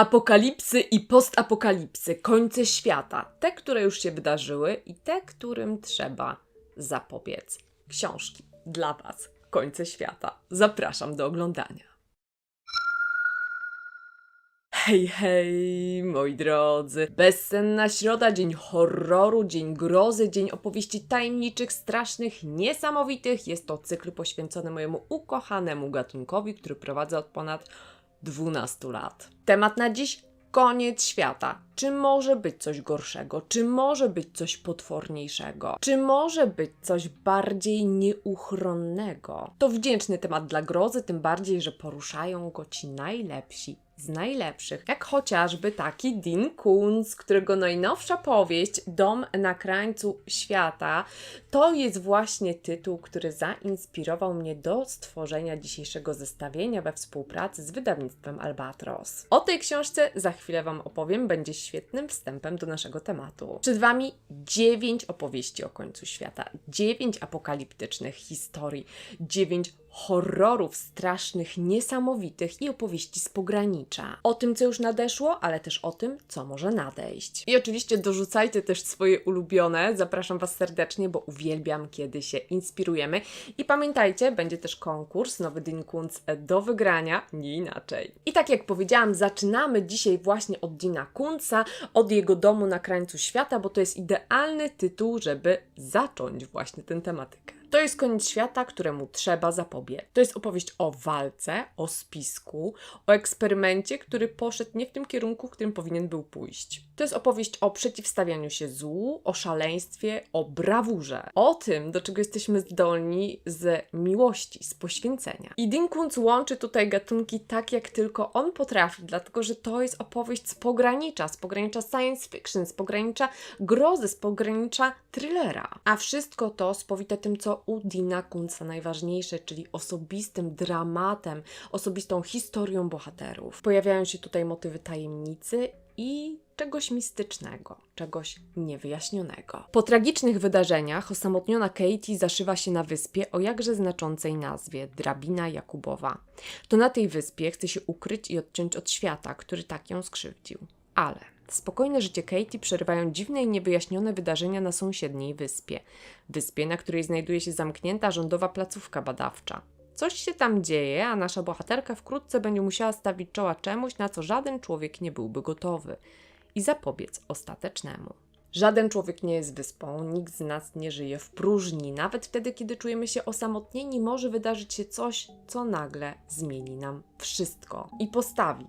Apokalipsy i postapokalipsy, końce świata, te, które już się wydarzyły i te, którym trzeba zapobiec. Książki dla Was, końce świata. Zapraszam do oglądania. Hej, hej, moi drodzy. Bezsenna środa, dzień horroru, dzień grozy, dzień opowieści tajemniczych, strasznych, niesamowitych. Jest to cykl poświęcony mojemu ukochanemu gatunkowi, który prowadzę od ponad 12 lat. Temat na dziś koniec świata. Czy może być coś gorszego? Czy może być coś potworniejszego? Czy może być coś bardziej nieuchronnego? To wdzięczny temat dla grozy, tym bardziej, że poruszają go ci najlepsi z najlepszych, jak chociażby taki Dean Koontz, którego najnowsza powieść Dom na krańcu świata to jest właśnie tytuł, który zainspirował mnie do stworzenia dzisiejszego zestawienia we współpracy z wydawnictwem Albatros. O tej książce za chwilę Wam opowiem, będzie świetnym wstępem do naszego tematu. Przed Wami dziewięć opowieści o końcu świata, dziewięć apokaliptycznych historii, dziewięć horrorów strasznych, niesamowitych i opowieści z pogranicza. O tym, co już nadeszło, ale też o tym, co może nadejść. I oczywiście dorzucajcie też swoje ulubione. Zapraszam Was serdecznie, bo uwielbiam, kiedy się inspirujemy. I pamiętajcie, będzie też konkurs Nowy Dean Kuntz do wygrania, nie inaczej. I tak jak powiedziałam, zaczynamy dzisiaj właśnie od Dina Kuntza, od jego domu na krańcu świata, bo to jest idealny tytuł, żeby zacząć właśnie tę tematykę. To jest koniec świata, któremu trzeba zapobiec. To jest opowieść o walce, o spisku, o eksperymencie, który poszedł nie w tym kierunku, w którym powinien był pójść. To jest opowieść o przeciwstawianiu się złu, o szaleństwie, o brawurze, o tym, do czego jesteśmy zdolni z miłości, z poświęcenia. I Dean Kuntz łączy tutaj gatunki tak, jak tylko on potrafi, dlatego że to jest opowieść z pogranicza, z pogranicza science fiction, z pogranicza grozy, z pogranicza thrillera. A wszystko to spowite tym, co u Dina Kuntza najważniejsze, czyli osobistym dramatem, osobistą historią bohaterów. Pojawiają się tutaj motywy tajemnicy i czegoś mistycznego, czegoś niewyjaśnionego. Po tragicznych wydarzeniach osamotniona Katie zaszywa się na wyspie o jakże znaczącej nazwie Drabina Jakubowa. To na tej wyspie chce się ukryć i odciąć od świata, który tak ją skrzywdził. Ale spokojne życie Katie przerywają dziwne i niewyjaśnione wydarzenia na sąsiedniej wyspie. Wyspie, na której znajduje się zamknięta rządowa placówka badawcza. Coś się tam dzieje, a nasza bohaterka wkrótce będzie musiała stawić czoła czemuś, na co żaden człowiek nie byłby gotowy i zapobiec ostatecznemu. Żaden człowiek nie jest wyspą, nikt z nas nie żyje w próżni. Nawet wtedy, kiedy czujemy się osamotnieni, może wydarzyć się coś, co nagle zmieni nam wszystko i postawi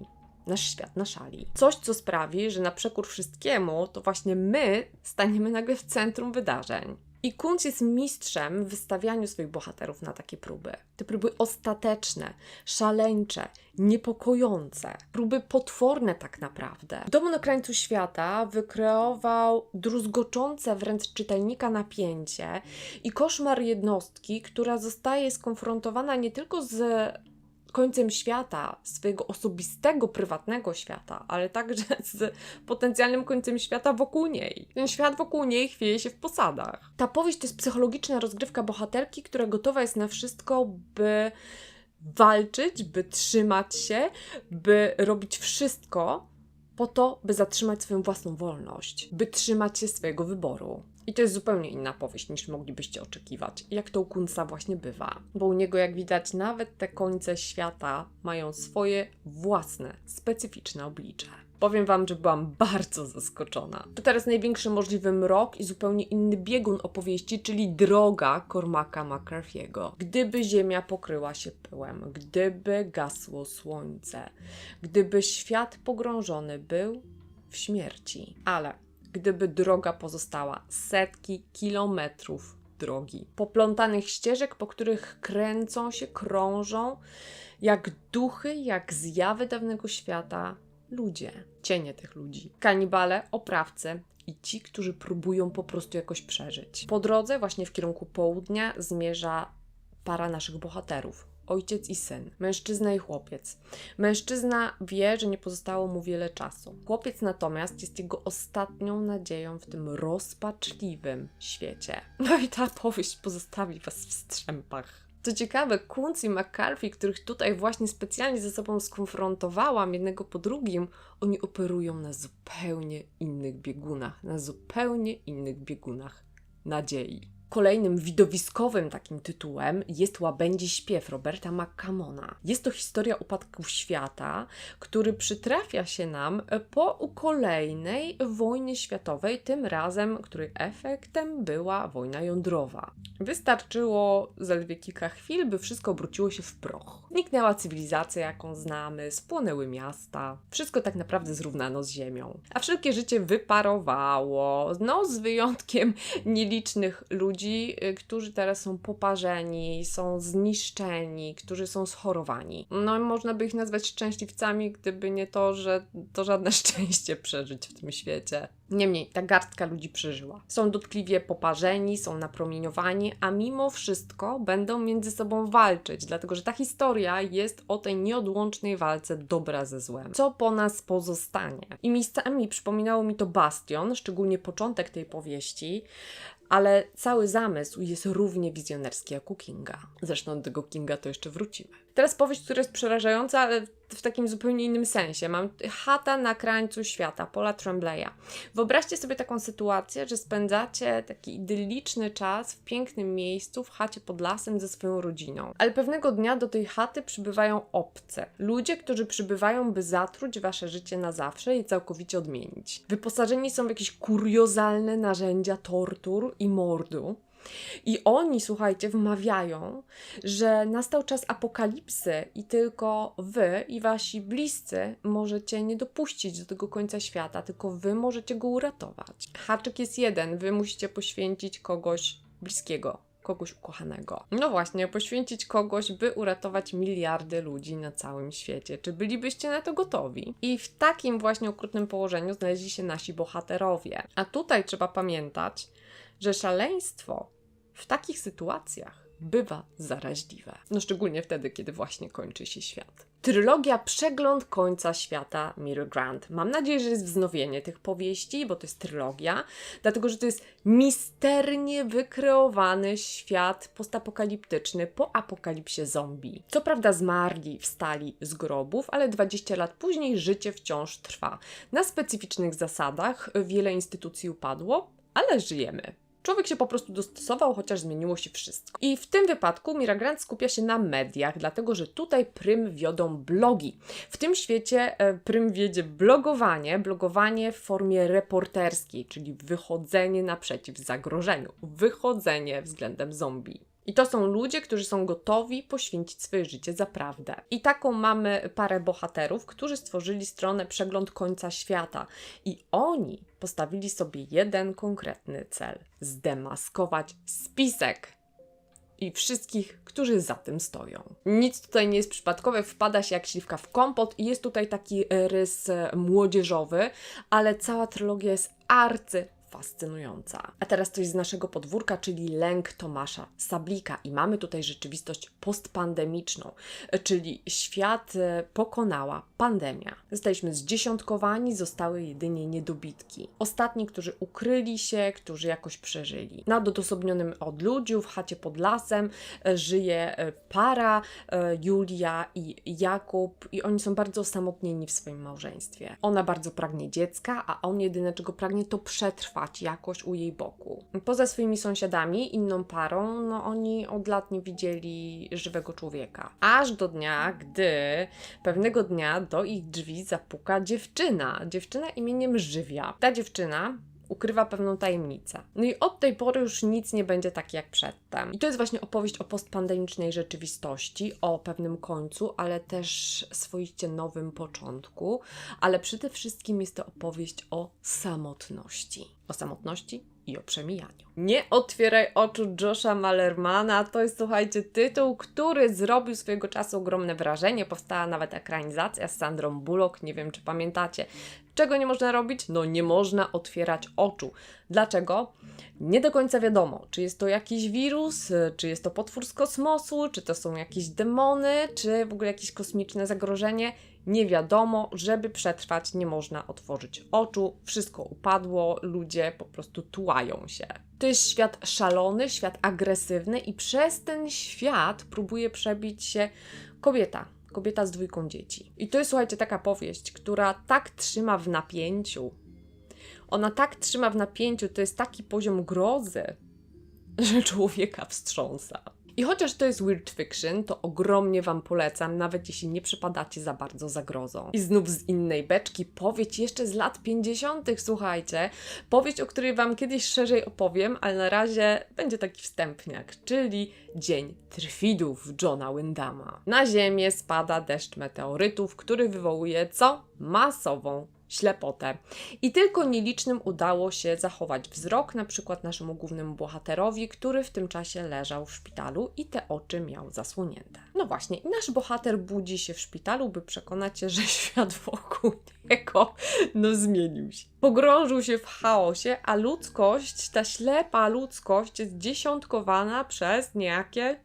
nasz świat na szali. Coś, co sprawi, że na przekór wszystkiemu, to właśnie my staniemy nagle w centrum wydarzeń. I Kuntz jest mistrzem w wystawianiu swoich bohaterów na takie próby. Te próby ostateczne, szaleńcze, niepokojące, próby potworne tak naprawdę. W Domu na krańcu świata wykreował druzgoczące wręcz czytelnika napięcie i koszmar jednostki, która zostaje skonfrontowana nie tylko z końcem świata, swojego osobistego, prywatnego świata, ale także z potencjalnym końcem świata wokół niej. Ten świat wokół niej chwieje się w posadach. Ta powieść to jest psychologiczna rozgrywka bohaterki, która gotowa jest na wszystko, by walczyć, by trzymać się, by robić wszystko po to, by zatrzymać swoją własną wolność, by trzymać się swojego wyboru. I to jest zupełnie inna powieść niż moglibyście oczekiwać, jak to u Kunca właśnie bywa. Bo u niego, jak widać, nawet te końce świata mają swoje własne, specyficzne oblicze. Powiem Wam, że byłam bardzo zaskoczona. To teraz największy możliwy mrok i zupełnie inny biegun opowieści, czyli droga Cormaca McCarthy'ego. Gdyby ziemia pokryła się pyłem, gdyby gasło słońce, gdyby świat pogrążony był w śmierci. Ale gdyby droga pozostała setki kilometrów drogi, poplątanych ścieżek, po których kręcą się, krążą jak duchy, jak zjawy dawnego świata ludzie, cienie tych ludzi, kanibale, oprawcy. I ci, którzy próbują po prostu jakoś przeżyć. Po drodze, właśnie w kierunku południa, zmierza para naszych bohaterów ojciec i syn, mężczyzna i chłopiec. Mężczyzna wie, że nie pozostało mu wiele czasu. Chłopiec natomiast jest jego ostatnią nadzieją w tym rozpaczliwym świecie. No i ta powieść pozostawi was w strzępach. Co ciekawe, Kunz i McCarthy, których tutaj właśnie specjalnie ze sobą skonfrontowałam jednego po drugim, oni operują na zupełnie innych biegunach, na zupełnie innych biegunach nadziei. Kolejnym widowiskowym takim tytułem jest Łabędzi Śpiew Roberta McCamona. Jest to historia upadku świata, który przytrafia się nam po kolejnej wojnie światowej, tym razem, której efektem była wojna jądrowa. Wystarczyło zaledwie kilka chwil, by wszystko obróciło się w proch. Zniknęła cywilizacja, jaką znamy, spłonęły miasta, wszystko tak naprawdę zrównano z ziemią. A wszelkie życie wyparowało, no z wyjątkiem nielicznych ludzi, ludzi, y, którzy teraz są poparzeni, są zniszczeni, którzy są schorowani. No można by ich nazwać szczęśliwcami, gdyby nie to, że to żadne szczęście przeżyć w tym świecie. Niemniej, ta garstka ludzi przeżyła. Są dotkliwie poparzeni, są napromieniowani, a mimo wszystko będą między sobą walczyć, dlatego że ta historia jest o tej nieodłącznej walce dobra ze złem. Co po nas pozostanie? I miejscami przypominało mi to Bastion, szczególnie początek tej powieści, ale cały zamysł jest równie wizjonerski jak u Kinga. Zresztą do tego Kinga to jeszcze wrócimy. Teraz powieść, która jest przerażająca, ale w takim zupełnie innym sensie. Mam chata na krańcu świata, Pola Trembleya. Wyobraźcie sobie taką sytuację, że spędzacie taki idylliczny czas w pięknym miejscu, w chacie pod lasem ze swoją rodziną. Ale pewnego dnia do tej chaty przybywają obce. Ludzie, którzy przybywają, by zatruć wasze życie na zawsze i całkowicie odmienić. Wyposażeni są w jakieś kuriozalne narzędzia tortur i mordu. I oni, słuchajcie, wmawiają, że nastał czas apokalipsy i tylko wy i wasi bliscy możecie nie dopuścić do tego końca świata, tylko wy możecie go uratować. Haczyk jest jeden, wy musicie poświęcić kogoś bliskiego, kogoś ukochanego. No właśnie, poświęcić kogoś, by uratować miliardy ludzi na całym świecie. Czy bylibyście na to gotowi? I w takim właśnie okrutnym położeniu znaleźli się nasi bohaterowie. A tutaj trzeba pamiętać, że szaleństwo w takich sytuacjach bywa zaraźliwe. No szczególnie wtedy, kiedy właśnie kończy się świat. Trylogia Przegląd końca świata Mirror Grant. Mam nadzieję, że jest wznowienie tych powieści, bo to jest trylogia, dlatego że to jest misternie wykreowany świat postapokaliptyczny po apokalipsie zombie. Co prawda zmarli, wstali z grobów, ale 20 lat później życie wciąż trwa. Na specyficznych zasadach wiele instytucji upadło, ale żyjemy. Człowiek się po prostu dostosował, chociaż zmieniło się wszystko. I w tym wypadku Miragrant skupia się na mediach, dlatego że tutaj prym wiodą blogi. W tym świecie e, prym wiedzie blogowanie, blogowanie w formie reporterskiej, czyli wychodzenie naprzeciw zagrożeniu, wychodzenie względem zombie. I to są ludzie, którzy są gotowi poświęcić swoje życie za prawdę. I taką mamy parę bohaterów, którzy stworzyli stronę Przegląd Końca Świata. I oni postawili sobie jeden konkretny cel: zdemaskować spisek i wszystkich, którzy za tym stoją. Nic tutaj nie jest przypadkowe, wpada się jak śliwka w kompot i jest tutaj taki rys młodzieżowy, ale cała trylogia jest arcy fascynująca. A teraz coś z naszego podwórka, czyli lęk Tomasza Sablika. I mamy tutaj rzeczywistość postpandemiczną, czyli świat e, pokonała pandemia. Zostaliśmy zdziesiątkowani, zostały jedynie niedobitki. Ostatni, którzy ukryli się, którzy jakoś przeżyli. Na odosobnionym odludziu w chacie pod lasem e, żyje e, para Julia i Jakub i oni są bardzo osamotnieni w swoim małżeństwie. Ona bardzo pragnie dziecka, a on jedyne czego pragnie to przetrwać trwać jakoś u jej boku. Poza swoimi sąsiadami, inną parą, no oni od lat nie widzieli żywego człowieka. Aż do dnia, gdy pewnego dnia do ich drzwi zapuka dziewczyna. Dziewczyna imieniem Żywia. Ta dziewczyna ukrywa pewną tajemnicę. No i od tej pory już nic nie będzie tak jak przedtem. I to jest właśnie opowieść o postpandemicznej rzeczywistości, o pewnym końcu, ale też swoiście nowym początku, ale przede wszystkim jest to opowieść o samotności. O samotności i o przemijaniu. Nie otwieraj oczu Josha Malermana to jest, słuchajcie, tytuł, który zrobił swojego czasu ogromne wrażenie. Powstała nawet ekranizacja z Sandrą Bullock, nie wiem czy pamiętacie Czego nie można robić? No nie można otwierać oczu. Dlaczego? Nie do końca wiadomo, czy jest to jakiś wirus, czy jest to potwór z kosmosu, czy to są jakieś demony, czy w ogóle jakieś kosmiczne zagrożenie. Nie wiadomo, żeby przetrwać, nie można otworzyć oczu, wszystko upadło, ludzie po prostu tułają się. To jest świat szalony, świat agresywny, i przez ten świat próbuje przebić się kobieta, kobieta z dwójką dzieci. I to jest, słuchajcie, taka powieść, która tak trzyma w napięciu. Ona tak trzyma w napięciu, to jest taki poziom grozy, że człowieka wstrząsa. I chociaż to jest weird fiction, to ogromnie Wam polecam, nawet jeśli nie przepadacie za bardzo za grozą. I znów z innej beczki, powieść jeszcze z lat 50., słuchajcie. Powieść, o której Wam kiedyś szerzej opowiem, ale na razie będzie taki wstępniak, czyli Dzień Trwidów Johna Wyndama. Na Ziemię spada deszcz meteorytów, który wywołuje co? Masową ślepotę. I tylko nielicznym udało się zachować wzrok, na przykład naszemu głównemu bohaterowi, który w tym czasie leżał w szpitalu i te oczy miał zasłonięte. No właśnie, i nasz bohater budzi się w szpitalu, by przekonać się, że świat wokół niego no zmienił się. Pogrążył się w chaosie, a ludzkość, ta ślepa ludzkość jest dziesiątkowana przez niejakie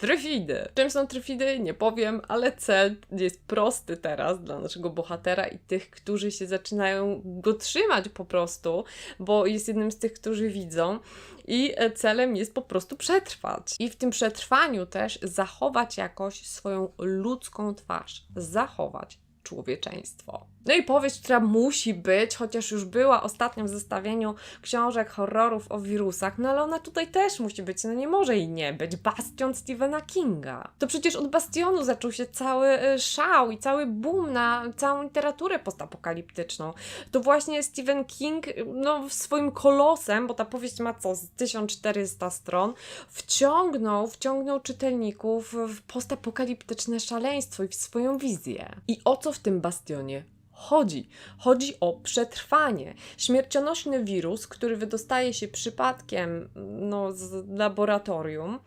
Tryfidy. Czym są tryfidy? Nie powiem, ale cel jest prosty teraz dla naszego bohatera i tych, którzy się zaczynają go trzymać po prostu, bo jest jednym z tych, którzy widzą. I celem jest po prostu przetrwać. I w tym przetrwaniu też zachować jakoś swoją ludzką twarz. Zachować człowieczeństwo. No i powieść, która musi być, chociaż już była ostatnio w zestawieniu książek horrorów o wirusach, no ale ona tutaj też musi być, no nie może i nie być. Bastion Stephena Kinga. To przecież od Bastionu zaczął się cały y, szał i cały boom na całą literaturę postapokaliptyczną. To właśnie Stephen King, no swoim kolosem, bo ta powieść ma co, z 1400 stron, wciągnął, wciągnął czytelników w postapokaliptyczne szaleństwo i w swoją wizję. I o co w tym Bastionie chodzi. Chodzi o przetrwanie. Śmiercionośny wirus, który wydostaje się przypadkiem no, z laboratorium,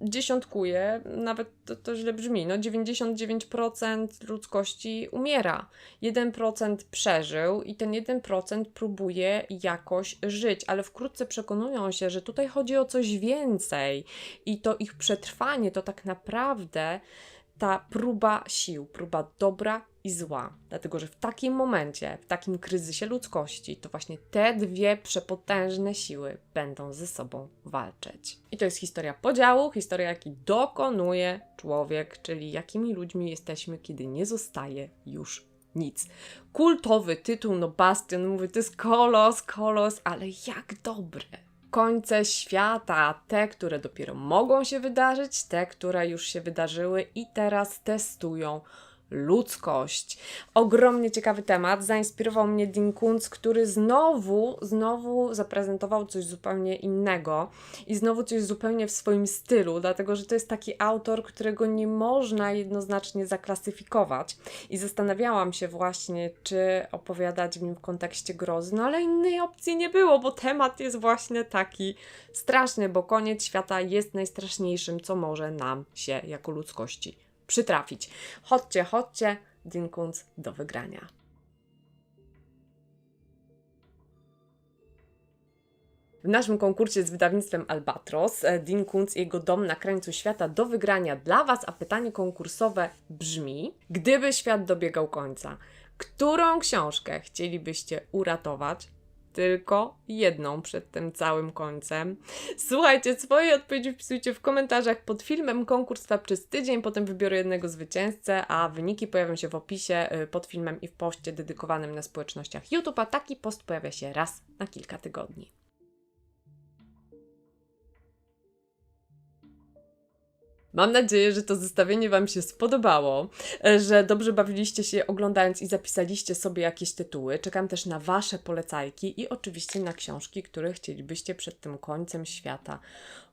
dziesiątkuje, nawet to, to źle brzmi, no 99% ludzkości umiera. 1% przeżył i ten 1% próbuje jakoś żyć, ale wkrótce przekonują się, że tutaj chodzi o coś więcej i to ich przetrwanie to tak naprawdę ta próba sił, próba dobra i zła. Dlatego, że w takim momencie, w takim kryzysie ludzkości, to właśnie te dwie przepotężne siły będą ze sobą walczyć. I to jest historia podziału, historia, jaki dokonuje człowiek, czyli jakimi ludźmi jesteśmy, kiedy nie zostaje już nic. Kultowy tytuł, no Bastion, mówię, to jest kolos, kolos, ale jak dobry końce świata, te, które dopiero mogą się wydarzyć, te, które już się wydarzyły i teraz testują ludzkość. Ogromnie ciekawy temat. Zainspirował mnie Dean Kuntz, który znowu, znowu zaprezentował coś zupełnie innego i znowu coś zupełnie w swoim stylu, dlatego że to jest taki autor, którego nie można jednoznacznie zaklasyfikować. I zastanawiałam się właśnie, czy opowiadać w nim w kontekście grozy, no ale innej opcji nie było, bo temat jest właśnie taki straszny, bo koniec świata jest najstraszniejszym, co może nam się jako ludzkości przytrafić. Chodźcie, chodźcie, Dinkunc do wygrania. W naszym konkursie z wydawnictwem Albatros e, Dean i jego dom na krańcu świata do wygrania dla Was, a pytanie konkursowe brzmi: Gdyby świat dobiegał końca, którą książkę chcielibyście uratować? Tylko jedną przed tym całym końcem. Słuchajcie, swoje odpowiedzi wpisujcie w komentarzach pod filmem. Konkurs trwa przez tydzień, potem wybiorę jednego zwycięzcę, a wyniki pojawią się w opisie y, pod filmem i w poście dedykowanym na społecznościach YouTube, a taki post pojawia się raz na kilka tygodni. Mam nadzieję, że to zestawienie Wam się spodobało, e, że dobrze bawiliście się oglądając i zapisaliście sobie jakieś tytuły. Czekam też na Wasze polecajki i oczywiście na książki, które chcielibyście przed tym końcem świata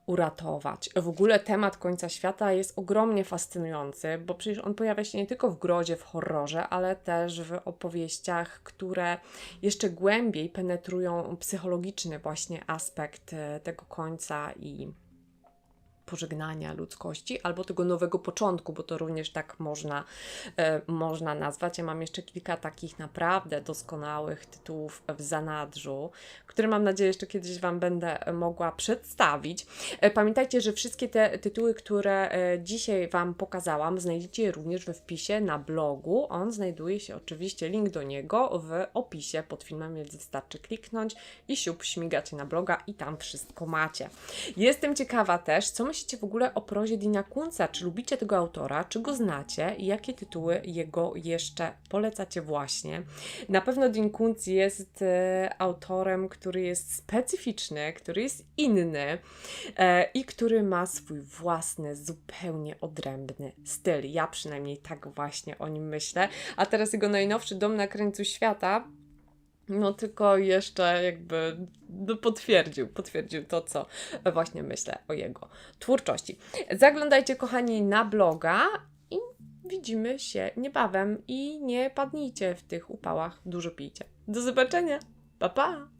uratować. W ogóle temat końca świata jest ogromnie fascynujący, bo przecież on pojawia się nie tylko w grozie, w horrorze, ale też w opowieściach, które jeszcze głębiej penetrują psychologiczny właśnie aspekt e, tego końca i pożegnania ludzkości albo tego nowego początku, bo to również tak można, e, można nazwać. Ja mam jeszcze kilka takich naprawdę doskonałych tytułów w zanadrzu, które mam nadzieję jeszcze kiedyś Wam będę mogła przedstawić. E, Pamiętajcie, że wszystkie te tytuły, które e, dzisiaj Wam pokazałam, znajdziecie również we wpisie na blogu. On znajduje się oczywiście, link do niego w opisie pod filmem, więc wystarczy kliknąć i siup, śmigacie na bloga i tam wszystko macie. Jestem ciekawa też, co myślicie w ogóle o prozie Dina Kunca? Czy lubicie tego autora? Czy go znacie? I jakie tytuły jego jeszcze polecacie właśnie? Na pewno Dean Kuntz jest e, autorem, który jest specyficzny, który jest inny e, i który ma swój własny, zupełnie odrębny styl. Ja przynajmniej tak właśnie o nim myślę. A teraz jego najnowszy Dom na krańcu świata no tylko jeszcze jakby no, potwierdził, potwierdził to, co właśnie myślę o jego twórczości. Zaglądajcie, kochani, na bloga i widzimy się niebawem i nie padnijcie w tych upałach, dużo pijcie. Do zobaczenia, pa pa!